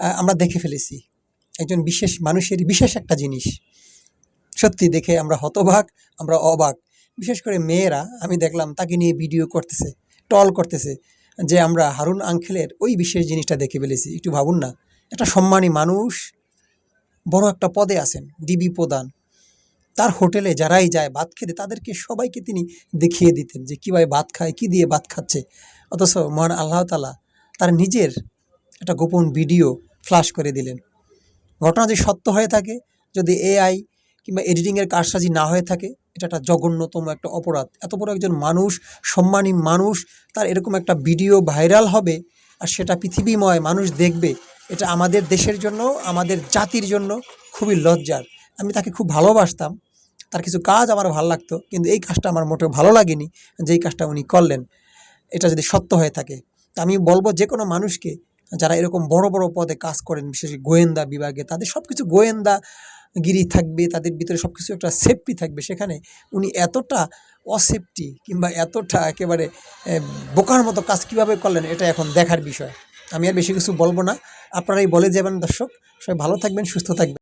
আমরা দেখে ফেলেছি। একজন বিশেষ মানুষের বিশেষ একটা জিনিস। সত্যি দেখে আমরা হতবাক আমরা অবাক। বিশেষ করে মেয়েরা, আমি দেখলাম, তাকে নিয়ে ভিডিও করতেছে টল করতেছে যে আমরা হারুন আঙ্কেলের ওই বিশেষ জিনিসটা দেখে ফেলেছি। একটু ভাবুন না, একটা সম্মানী মানুষ বড় একটা পদে আছেন ডিবি প্রধান। তার হোটেলে যারাই যায় ভাত খেতে, তাদেরকে সবাইকে তিনি দেখিয়ে দিতেন যে কীভাবে ভাত খায়, কী দিয়ে ভাত খাচ্ছে। অথচ মহান আল্লাহ তালা তার নিজের একটা গোপন ভিডিও ফ্লাশ করে দিলেন। ঘটনা যদি সত্য হয়ে থাকে, যদি এআই কিংবা এডিটিংয়ের কারসাজি না হয়ে থাকে, এটা একটা জঘন্যতম একটা অপরাধ। এত বড় একজন মানুষ, সম্মানী মানুষ, তার এরকম একটা ভিডিও ভাইরাল হবে আর সেটা পৃথিবীময় মানুষ দেখবে, এটা আমাদের দেশের জন্য, আমাদের জাতির জন্য খুবই লজ্জার। আমি তাকে খুব ভালোবাসতাম, তার কিছু কাজ আমার ভালো লাগতো, কিন্তু এই কাজটা আমার মোটেও ভালো লাগেনি, যেই কাজটা উনি করলেন, এটা যদি সত্য হয়ে থাকে। তা আমি বলব যে কোনো মানুষকে যারা এরকম বড় বড় পদে কাজ করেন, বিশেষ গোয়েন্দা বিভাগে, তাদের সব কিছু গোয়েন্দা গিরি থাকবে, তাদের ভিতরে সব কিছু একটা সেফটি থাকবে। সেখানে উনি এতটা অসেফটি কিংবা এতটা একেবারে বোকার মতো কাজ কীভাবে করলেন, এটা এখন দেখার বিষয়। আমি আর বেশি কিছু বলব না। আপনারাই বলে যাবেন দর্শক। সবাই ভালো থাকবেন, সুস্থ থাকবেন।